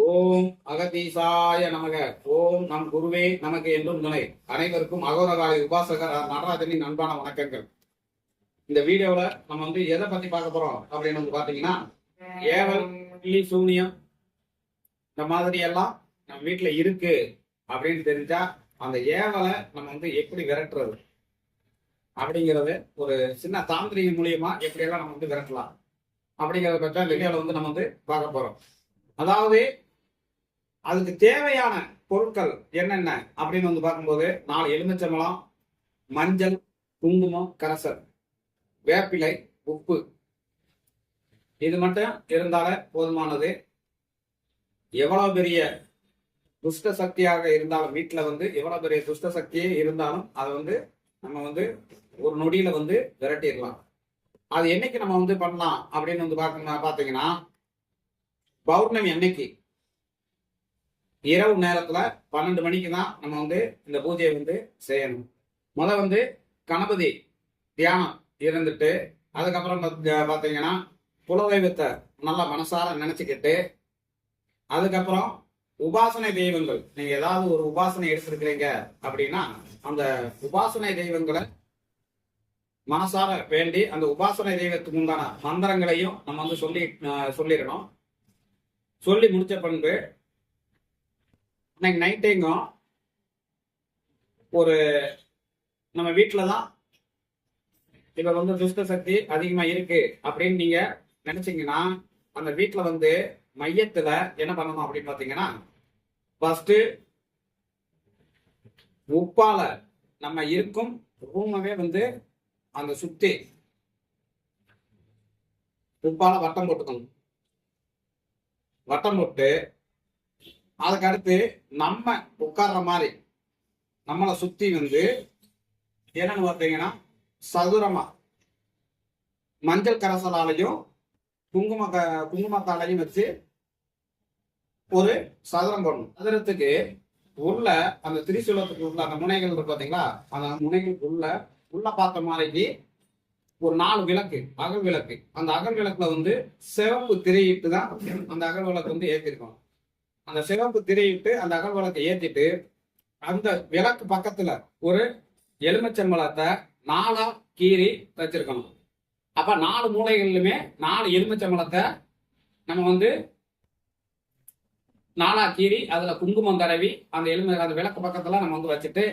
ஓம் அகதீசாய நமக. ஓம் நம் குருவே நமக்கு என்றும் துணை. அனைவருக்கும் அகோரகாலை உபாசகர் நடராஜனின் அன்பான வணக்கங்கள். இந்த வீடியோல நம்ம வந்து எதை பத்தி பார்க்க போறோம் அப்படின்னு வந்து பாத்தீங்கன்னா ஏவல் சூனியம் இந்த மாதிரி எல்லாம் நம்ம வீட்டுல இருக்கு அப்படின்னு தெரிஞ்சா அந்த ஏவலை நம்ம வந்து எப்படி விரட்டுறது? அப்படிங்கறது ஒரு சின்ன தாந்திரிகம் மூலியமா எப்படி எல்லாம் நம்ம வந்து விரட்டலாம்? அப்படிங்கறத பற்றி இந்த வீடியோல வந்து நம்ம வந்து பார்க்க போறோம். அதாவது அதுக்கு தேவையான பொருட்கள் என்னென்ன அப்படின்னு வந்து பார்க்கும்போது நாலு எலுமிச்சம்பழம் மஞ்சள் குங்குமம் கரசல் வேப்பிலை உப்பு. இது மட்டும் இருந்தாலே போதுமானது. எவ்வளவு பெரிய துஷ்ட சக்தியாக இருந்தாலும் வீட்டில் வந்து எவ்வளவு பெரிய துஷ்ட சக்தியே இருந்தாலும் அதை வந்து நம்ம வந்து ஒரு நொடியில வந்து விரட்டிடலாம். அது என்னைக்கு நம்ம வந்து பண்ணலாம் அப்படின்னு வந்து பார்க்கணும் பார்த்தீங்கன்னா பௌர்ணமி அன்னைக்கு இரவு நேரத்துல பன்னெண்டு மணிக்கு தான் நம்ம வந்து இந்த பூஜையை வந்து செய்யணும். முத வந்து கணபதி தியானம் இருந்துட்டு அதுக்கப்புறம் பார்த்தீங்கன்னா புலதெய்வத்தை நல்லா மனசார நினைச்சுக்கிட்டு அதுக்கப்புறம் உபாசனை தெய்வங்கள். நீங்க ஏதாவது ஒரு உபாசனை எடுத்திருக்கிறீங்க அப்படின்னா அந்த உபாசனை தெய்வங்களை மனசார வேண்டி அந்த உபாசனை தெய்வத்துக்கு உண்டான மந்திரங்களையும் நம்ம வந்து சொல்லி சொல்லிடணும். சொல்லி முடிச்ச பண்பு இன்னைக்கு நைட்டேங்கும் ஒரு நம்ம வீட்டில் தான் இப்போ வந்து துஷ்ட சக்தி அதிகமாக இருக்கு அப்படின்னு நீங்கள் நினச்சிங்கன்னா அந்த வீட்டில் வந்து மையத்தில் என்ன பண்ணணும் அப்படின்னு பார்த்தீங்கன்னா ஃபஸ்ட்டு உப்பால நம்ம இருக்கும் ரூமவே வந்து அந்த சுத்தி உப்பால வட்டம் போட்டுக்கணும். வட்டம் போட்டு அதுக்கு அடுத்து நம்ம உட்கார்ற மாதிரி நம்மளை சுத்தி வந்து என்னன்னு பார்த்தீங்கன்னா சதுரமா மஞ்சள் கரசலாலையும் குங்கும க- குங்குமத்தாலையும் வச்சு ஒரு சதுரம் போடணும். சதுரத்துக்கு உள்ள அந்த திரிசூலத்துக்கு உள்ள அந்த முனைகள் இருக்கு பார்த்தீங்களா? அந்த முனைகளுக்கு உள்ள உள்ள பார்த்த மாதிரிக்கு ஒரு நாலு விளக்கு அகல் விளக்கு. அந்த அகல் விளக்குல வந்து சிவப்பு திரையிட்டு தான் அந்த அகல் விளக்கு வந்து ஏற்றிருக்கோம் அந்த சிவப்பு திரையிட்டு அந்த அகல் விளக்கை ஏற்றிட்டு அந்த விளக்கு பக்கத்துல ஒரு எலுமிச்சம்பழத்தை நாலா கீறி வச்சிருக்கணும். அப்ப நாலு மூலைகளிலுமே நாலு எலுமிச்சம்பழத்தை நம்ம வந்து நாலா கீறி அதுல குங்குமம் தடவி அந்த எலுமி அந்த விளக்கு பக்கத்துல நம்ம வந்து வச்சுட்டு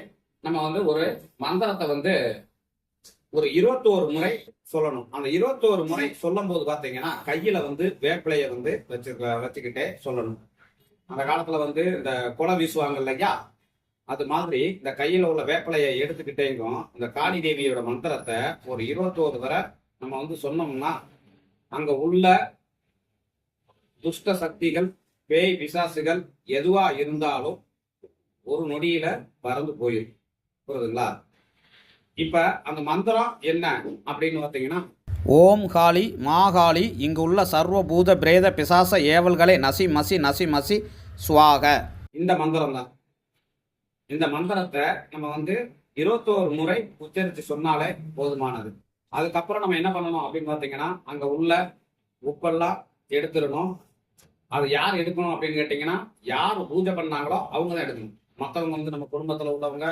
நம்ம வந்து ஒரு மந்திரத்தை வந்து ஒரு இருபத்தோரு முறை சொல்லணும். அந்த இருபத்தோரு முறை சொல்லும் போது பாத்தீங்கன்னா கையில வந்து வேப்பிலைய வந்து வச்சு வச்சுக்கிட்டே சொல்லணும். அந்த காலத்துல வந்து இந்த குலை வீசுவாங்க இல்லையா? அது மாதிரி இந்த கையில உள்ள வேப்பிலையை எடுத்துக்கிட்டேங்கும் இந்த காளி தேவியோட மந்திரத்தை ஒரு இருபத்தோரு வரை நம்ம வந்து சொன்னோம்னா அங்க உள்ள துஷ்ட சக்திகள் பேய் பிசாசுகள் எதுவா இருந்தாலும் ஒரு நொடியில பறந்து போயிடும். புரியுதுங்களா? இப்ப அந்த மந்திரம் என்ன அப்படின்னு பார்த்தீங்கன்னா ஓம் காளி மாகாளி இங்கு உள்ள சர்வபூத பிரேத பிசாச ஏவல்களை நசி மசி நசி மசி சுவாக. இந்த மந்திரம் தான் இந்த மந்திரத்தை நம்ம வந்து இருபத்தோரு முறை உச்சரித்து சொன்னாலே போதுமானது. அதுக்கப்புறம் நம்ம என்ன பண்ணணும் அப்படின்னு பார்த்தீங்கன்னா அங்க உள்ள உப்பெல்லாம் எடுத்துடணும். அது யார் எடுக்கணும் அப்படின்னு கேட்டிங்கன்னா யார் பூஜை பண்ணாங்களோ அவங்க தான் எடுக்கணும். மற்றவங்க வந்து நம்ம குடும்பத்தில் உள்ளவங்க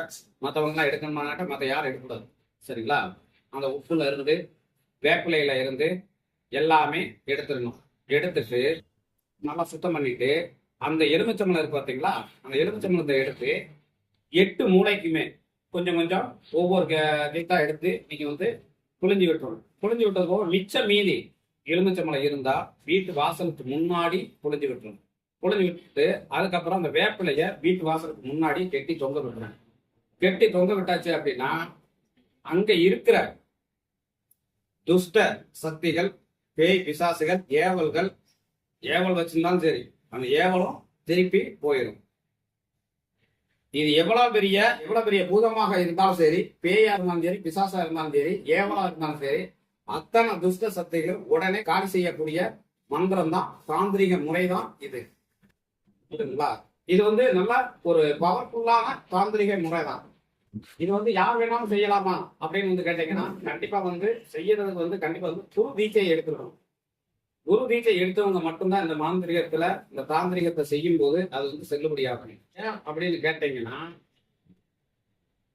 மற்றவங்கலாம் எடுக்கணுமானாக்கா மற்ற யாரும் எடுக்கக்கூடாது. சரிங்களா? அந்த உப்புல இருந்து வேப்பிலையில இருந்து எல்லாமே எடுத்துடணும். எடுத்துட்டு நல்லா சுத்தம் பண்ணிட்டு அந்த எலுமிச்சம்பளம் இருக்கு பார்த்தீங்களா அந்த எலுமிச்சம்பளத்தை எடுத்து எட்டு மூளைக்குமே கொஞ்சம் கொஞ்சம் ஒவ்வொரு கீத்தா எடுத்து நீங்கள் வந்து புழிஞ்சு விட்டுறணும். புழிஞ்சு விட்டது போக மிச்சம் மீதி எலுமிச்சம்பளம் இருந்தால் வீட்டு வாசலுக்கு முன்னாடி புழிஞ்சு விட்டுறணும். புழிஞ்சு விட்டுட்டு அதுக்கப்புறம் அந்த வேப்பிலைய வீட்டு வாசலுக்கு முன்னாடி கெட்டி தொங்க விடுறாங்க கெட்டி தொங்க விட்டாச்சு அப்படின்னா அங்க இருக்கிற துஷ்ட சக்திகள் பேய் பிசாசுகள் ஏவல்கள் ஏவல் வச்சிருந்தாலும் சரி அந்த ஏவலும் திருப்பி போயிடும் இது எவ்வளவு பெரிய எவ்வளவு பெரிய பூதமாக இருந்தாலும் சரி பேயா இருந்தாலும் சரி பிசாசா இருந்தாலும் சரி ஏவலா இருந்தாலும் சரி அத்தனை துஷ்ட சக்திகள் உடனே காலி செய்யக்கூடிய மந்திரம் தான் தாந்திரிக முறைதான் இது. புரியுதுங்களா? இது வந்து நல்ல ஒரு பவர்ஃபுல்லான தாந்திரிக முறை தான் இது வந்து யார் வேணாலும் செய்யலாமா அப்படின்னு வந்து கேட்டீங்கன்னா கண்டிப்பா வந்து செய்யறதுக்கு வந்து கண்டிப்பா வந்து குரு வீச்சை எடுத்துக்கணும். குரு தீட்சை எடுத்தவங்க மட்டும்தான் இந்த மாந்திரிகத்துல இந்த தாந்திரிகத்தை செய்யும் போது அது வந்து செல்லுபடியாகும் ஏன் அப்படின்னு கேட்டீங்கன்னா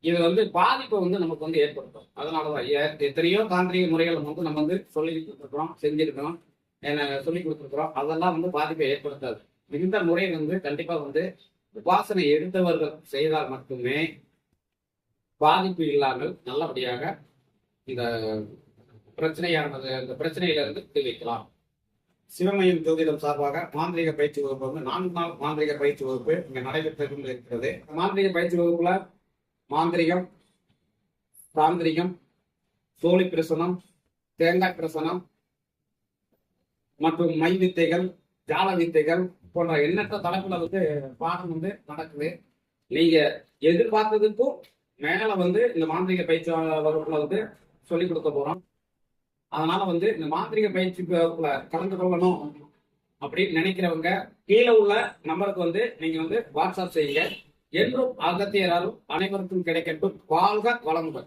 இது வந்து பாதிப்பை வந்து நமக்கு வந்து ஏற்படுத்தும். அதனாலதான் எத்தனையோ தாந்திரிக முறைகள் வந்து நம்ம வந்து சொல்லி கொடுத்துருக்கோம் செஞ்சிருக்கோம் என்ன சொல்லி கொடுத்துருக்குறோம். அதெல்லாம் வந்து பாதிப்பை ஏற்படுத்தாது. இந்த முறை வந்து கண்டிப்பா வந்து உபாசனை எடுத்தவர்கள் செய்தால் மட்டுமே பாதிப்பு இல்லாமல் நல்லபடியாக இந்த பிரச்சனையானது இந்த பிரச்சனையிலிருந்து தெரிவிக்கலாம் சிவமயம் ஜோதிடம் சார்பாக மாந்திரிக பயிற்சி வகுப்பு வந்து நான்கு நாள் மாந்திரிக பயிற்சி வகுப்பு இங்க நடைபெற்று இருக்கிறது மாந்திரிக பயிற்சி வகுப்புல மாந்திரிகம் தாந்திரிகம் சோழி பிரசனம் தேங்காய் பிரசனம் மற்றும் மை வித்தைகள் ஜால வித்தைகள் போன்ற எண்ணற்ற தலைப்புல வந்து பாடம் வந்து நடக்குது. நீங்க எதிர்பார்த்ததுக்கும் மேல வந்து இந்த மாந்திரிக பயிற்சி வகுப்புல வந்து சொல்லிக் கொடுக்க போறோம். அதனால வந்து இந்த மாந்திரிக பயிற்சி வகுப்புல கலந்து கொள்ளணும் அப்படின்னு நினைக்கிறவங்க கீழே உள்ள நம்பருக்கு வந்து நீங்க வந்து வாட்ஸ்அப் செய்யுங்க. என்றும் அகத்தியராலும் அனைவருக்கும் கிடைக்கட்டும். வாழ்க வளமுடன்.